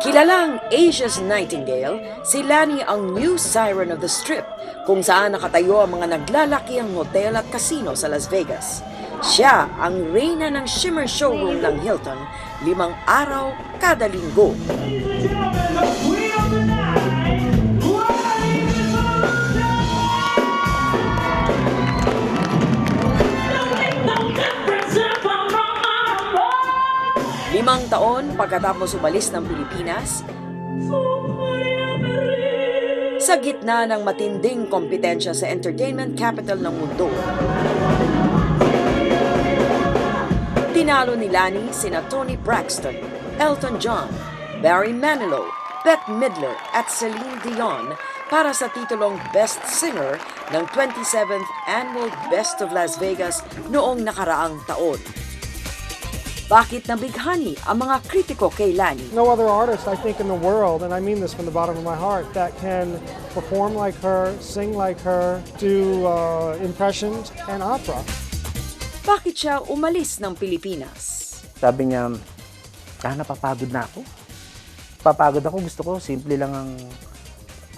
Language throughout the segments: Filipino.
Kilalang Asia's Nightingale, si Lani ang new siren of the strip kung saan nakatayo ang mga naglalakihang hotel at casino sa Las Vegas. Siya ang reyna ng Shimmer Showroom ng Hilton limang araw kada linggo. Limang taon pagkatapos umalis ng Pilipinas, sa gitna ng matinding kompetensya sa entertainment capital ng mundo. Tinalo ni Lani sina Tony Braxton, Elton John, Barry Manilow, Bette Midler at Celine Dion para sa titulong Best Singer ng 27th Annual Best of Las Vegas noong nakaraang taon. Bakit nabighani ang mga kritiko kay Lani? no other artist, I think, in the world, and I mean this from the bottom of my heart, that can perform like her, sing like her, do uh, impressions and opera. Bakit siya umalis ng Pilipinas? Sabi niya, ah, napapagod na ako. Papagod ako, gusto ko, simple lang ang,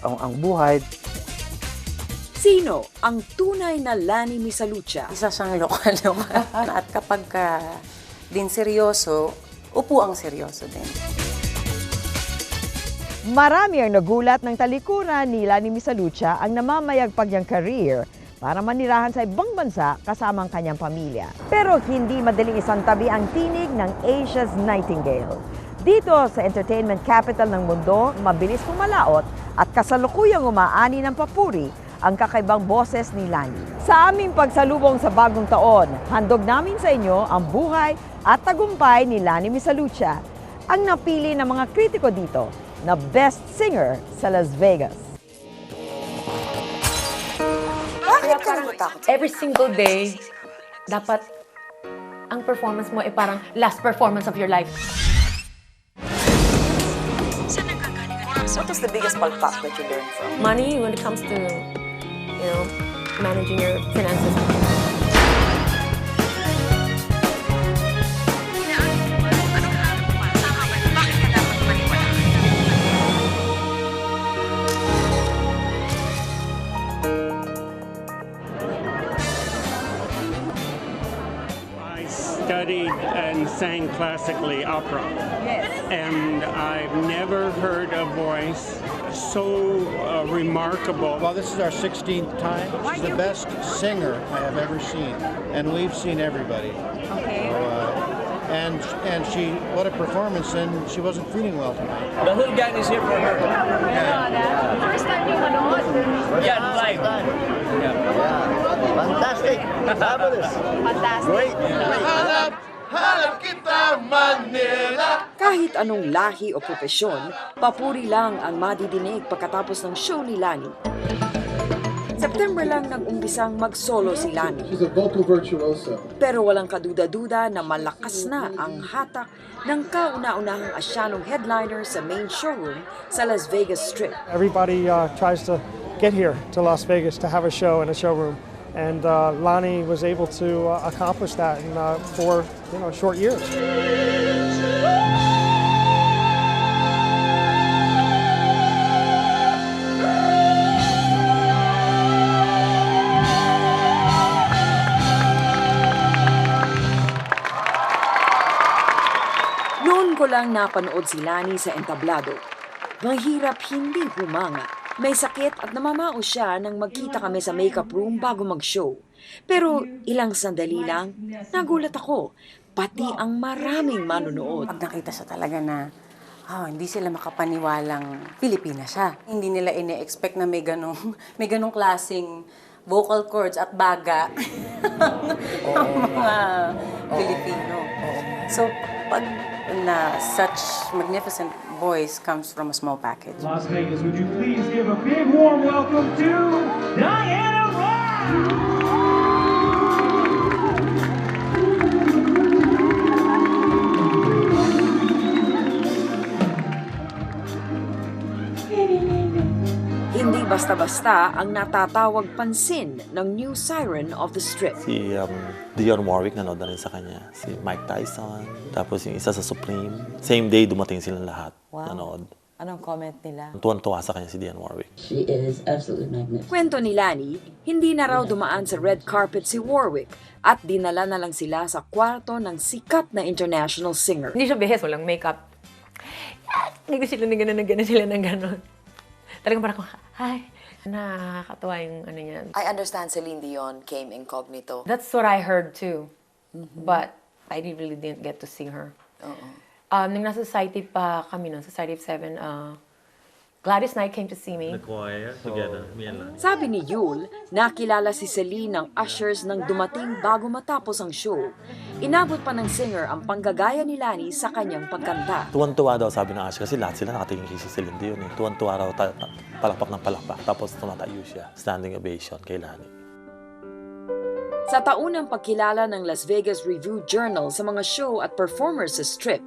ang, ang buhay. Sino ang tunay na Lani Misalucha? Isa siyang lokal-lokal. At kapag ka din seryoso, upo ang seryoso din. Marami ang nagulat ng talikuran nila ni Misalucha ang namamayagpag niyang career para manirahan sa ibang bansa kasama ang kanyang pamilya. Pero hindi madaling isang tabi ang tinig ng Asia's Nightingale. Dito sa entertainment capital ng mundo, mabilis pumalaot at kasalukuyang umaani ng papuri ang kakaibang boses ni Lani. Sa aming pagsalubong sa bagong taon, handog namin sa inyo ang buhay at tagumpay ni Lani Misalucha, ang napili ng mga kritiko dito na best singer sa Las Vegas. Every single day, dapat ang performance mo ay parang last performance of your life. What was the biggest palpak that you learned from? Money, when it comes to, you know, managing your finances. I studied and sang classically opera. And I've never heard a voice so uh, remarkable. Well, this is our 16th time. She's the best singer I have ever seen, and we've seen everybody. Okay. and and she, what a performance! And she wasn't feeling well tonight. The whole gang is here for her. First time yung manood. Yeah, live. Fantastic! Fabulous! Fantastic. Great! Kahit anong lahi o propesyon, papuri lang ang madidinig pagkatapos ng show ni Lani. September lang nag-umpisang mag-solo si Lani. She's a vocal virtuoso. Pero walang kaduda-duda na malakas na ang hatak ng kauna-unahang asyanong headliner sa main showroom sa Las Vegas Strip. Everybody uh, tries to get here to Las Vegas to have a show in a showroom. And uh, Lonnie was able to uh, accomplish that in uh, four you know, short years. Napanood si Lani sa entablado. Mahirap hindi humanga. May sakit at namamao siya nang magkita kami sa makeup room bago mag-show. Pero ilang sandali lang, nagulat ako. Pati ang maraming manonood. Pag nakita siya talaga na ah, hindi sila makapaniwalang Pilipina siya. Hindi nila ine-expect na may ganong, may ganong klaseng vocal cords at baga ang mga Pilipino. So, pag na uh, such magnificent voice comes from a small package. Las Vegas, would you please give a big warm welcome to Diana Ross? Basta-basta ang natatawag pansin ng new siren of the strip. Si um, Dionne Warwick nanood na rin sa kanya. Si Mike Tyson. Tapos yung isa sa Supreme. Same day, dumating silang lahat. Nanood. Anong comment nila? Tuwan-tuwa sa kanya si Dionne Warwick. She is absolutely magnificent. Kwento ni Lani, hindi na raw dumaan sa red carpet si Warwick at dinala na lang sila sa kwarto ng sikat na international singer. Hindi siya behes, walang makeup. Hindi ko sila na gano'n, na gano'n sila ng gano'n. Talagang parang, hi, nakakatawa yung ano niya. I understand Celine Dion came incognito. That's what I heard too. But I really didn't get to see her. Um, nung nasa Society pa kami, no, Society of Seven, uh, Gladys Knight came to see me. choir together, me and Lani. Sabi ni Yul, nakilala si Celine ng ushers nang dumating bago matapos ang show. Inabot pa ng singer ang panggagaya ni Lani sa kanyang pagkanta. Tuwan-tuwa daw sabi ng Ash kasi lahat sila nakatingin kay si Celine Dion eh. Tuwan-tuwa raw ta- ta- palakpak ng palakpak. Tapos tumatayo siya. Standing ovation kay Lani. Sa taunang pagkilala ng Las Vegas Review Journal sa mga show at performers sa Strip,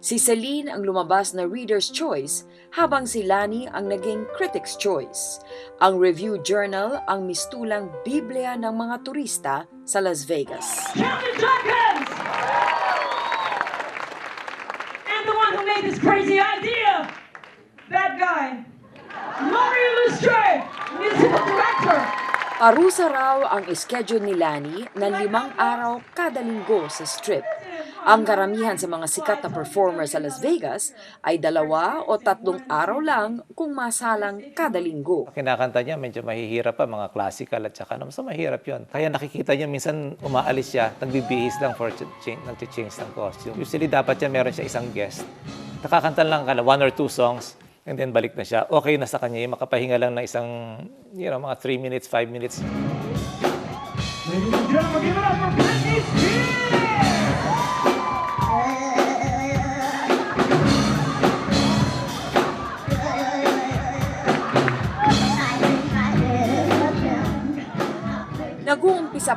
si Celine ang lumabas na Reader's Choice habang si Lani ang naging Critic's Choice. Ang Review Journal ang mistulang Biblia ng mga turista sa Las Vegas. Captain Jenkins! And the one who made this crazy idea, that guy, Mario Lustre, musical director. Parusa raw ang schedule ni Lani na limang araw kada linggo sa Strip. Ang karamihan sa mga sikat na performer sa Las Vegas ay dalawa o tatlong araw lang kung masalang kada linggo. kinakanta niya, medyo mahihirap pa, mga classical at saka naman, so mahirap yun. Kaya nakikita niya, minsan umaalis siya, nagbibihis lang for ch- change, nag-change ng costume. Usually dapat siya meron siya isang guest. Nakakanta lang kala one or two songs, and then balik na siya. Okay na sa kanya, makapahinga lang ng isang, you know, mga 3 minutes, 5 minutes. Ladies and gentlemen, give it up for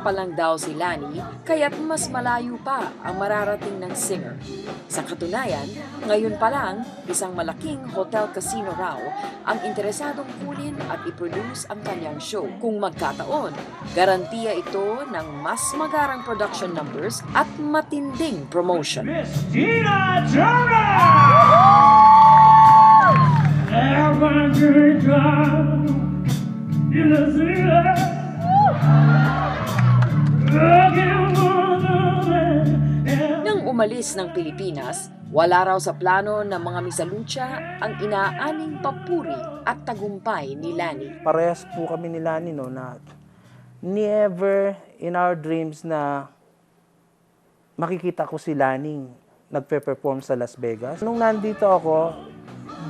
Pa lang daw si Lani, kaya't mas malayo pa ang mararating ng singer. Sa katunayan, ngayon pa lang, isang malaking hotel casino raw ang interesadong kunin at i-produce ang kanyang show. Kung magkataon, garantiya ito ng mas magarang production numbers at matinding promotion. Miss Tina Turner! Every umalis ng Pilipinas, wala raw sa plano ng mga misalucha ang inaaning papuri at tagumpay ni Lani. Parehas po kami ni Lani no, na never in our dreams na makikita ko si Laning nagpe-perform sa Las Vegas. Nung nandito ako,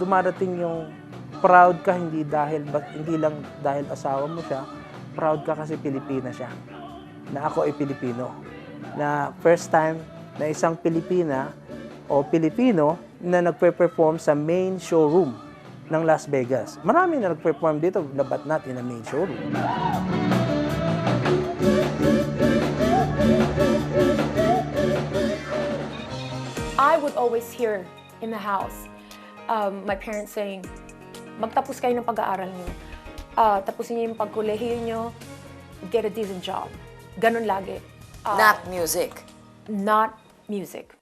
dumarating yung proud ka hindi dahil hindi lang dahil asawa mo siya, proud ka kasi Pilipina siya. Na ako ay Pilipino. Na first time na isang Pilipina o Pilipino na nagpe-perform sa main showroom ng Las Vegas. Marami na nag-perform dito, labat natin na main showroom. I would always hear in the house um, my parents saying, magtapos kayo ng pag-aaral niyo. Ah, tapusin niyo yung pagkolehiyo niyo, get a decent job. Ganun lagi. Ah, Not music. not music.